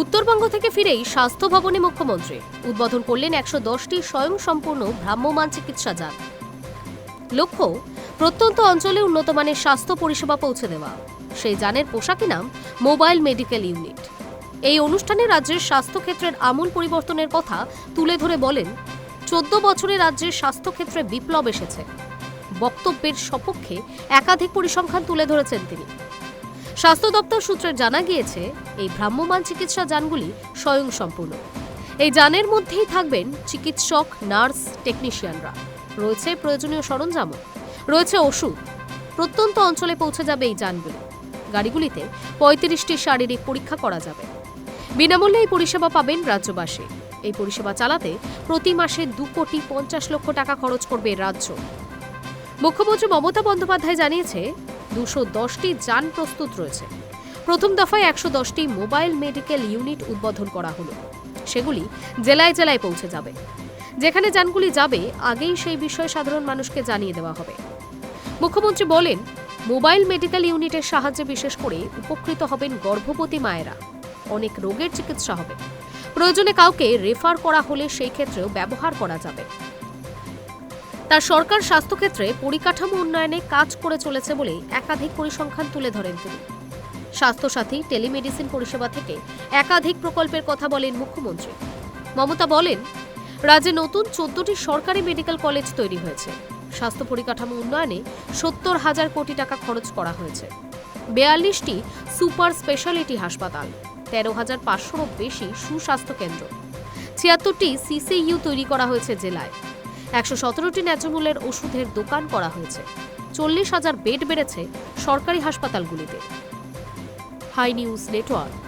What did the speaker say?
উত্তরবঙ্গ থেকে ফিরেই স্বাস্থ্য ভবনে মুখ্যমন্ত্রী। উদ্বোধন করলেন একশো দশটি স্বয়ংসম্পূর্ণ ভ্রাম্যমান চিকিৎসা যান লক্ষ্য, প্রত্যন্ত অঞ্চলে উন্নতমানের স্বাস্থ্য পরিষেবা পৌঁছে দেওয়া। সেই যানের পোশাকি নাম মোবাইল মেডিকেল ইউনিট। এই অনুষ্ঠানে রাজ্যের স্বাস্থ্যক্ষেত্রের আমূল পরিবর্তনের কথা তুলে ধরে বলেন, চোদ্দ বছরে রাজ্যের স্বাস্থ্যক্ষেত্রে বিপ্লব এসেছে। বক্তব্যের সপক্ষে একাধিক পরিসংখ্যান তুলে ধরেছেন তিনি। স্বাস্থ্য দপ্তর সূত্রে জানা গিয়েছে, এই ভ্রাম্যমাণ চিকিৎসা যানগুলি স্বয়ংসম্পূর্ণ। এই যানের মধ্যেই থাকবেন চিকিৎসক, নার্স, টেকনিশিয়ানরা। রয়েছে প্রয়োজনীয় সরঞ্জামও। রয়েছে ওষুধ। প্রত্যন্ত অঞ্চলে পৌঁছে যাবে এই যানগুলি। গাড়িগুলিতে পঁয়ত্রিশটি শারীরিক পরীক্ষা করা যাবে। বিনামূল্যে এই পরিষেবা পাবেন রাজ্যবাসী। এই পরিষেবা চালাতে প্রতি মাসে দু কোটি পঞ্চাশ লক্ষ টাকা খরচ করবে রাজ্য। মুখ্যমন্ত্রী মমতা বন্দ্যোপাধ্যায় জানিয়েছে দুশো দশটি যান প্রস্তুত রয়েছে। প্রথম দফায় একশো দশটি মোবাইল মেডিকেল ইউনিট উদ্বোধন করা হলো। সেগুলি জেলায় জেলায় পৌঁছে যাবে। যেখানে যানগুলি যাবে, আগেই সেই বিষয়ে সাধারণ মানুষকে জানিয়ে দেওয়া হবে। মুখ্যমন্ত্রী বলেন, মোবাইল মেডিকেল ইউনিটের সাহায্যে বিশেষ করে উপকৃত হবেন গর্ভবতী মায়েরা। অনেক রোগের চিকিৎসা হবে। প্রয়োজনে কাউকে রেফার করা হলে সেই ক্ষেত্রেও ব্যবহার করা যাবে। তার সরকার স্বাস্থ্যক্ষেত্রে পরিকাঠামো উন্নয়নে কাজ করে চলেছে বলে একাধিক পরিসংখ্যান তুলে ধরেন তিনি। স্বাস্থ্যসাথী, টেলিমেডিসিন পরিষেবা থেকে একাধিক প্রকল্পের কথা বলেন মুখ্যমন্ত্রী। মমতা বলেন, রাজ্যে নতুন চোদ্দটি সরকারি মেডিকেল কলেজ তৈরি হয়েছে। স্বাস্থ্য পরিকাঠামো উন্নয়নে সত্তর হাজার কোটি টাকা খরচ করা হয়েছে। বেয়াল্লিশটি সুপার স্পেশালিটি হাসপাতাল, তেরো হাজার পাঁচশোরও বেশি সুস্বাস্থ্য কেন্দ্র। ছিয়াত্তরটি সিসিইউ তৈরি করা হয়েছে জেলায়। একশো সতেরোটি ন্যায্যমূল্যের ওষুধের দোকান করা হয়েছে। চল্লিশ হাজার বেড বেড়েছে সরকারি হাসপাতালগুলিতে। Hi news network.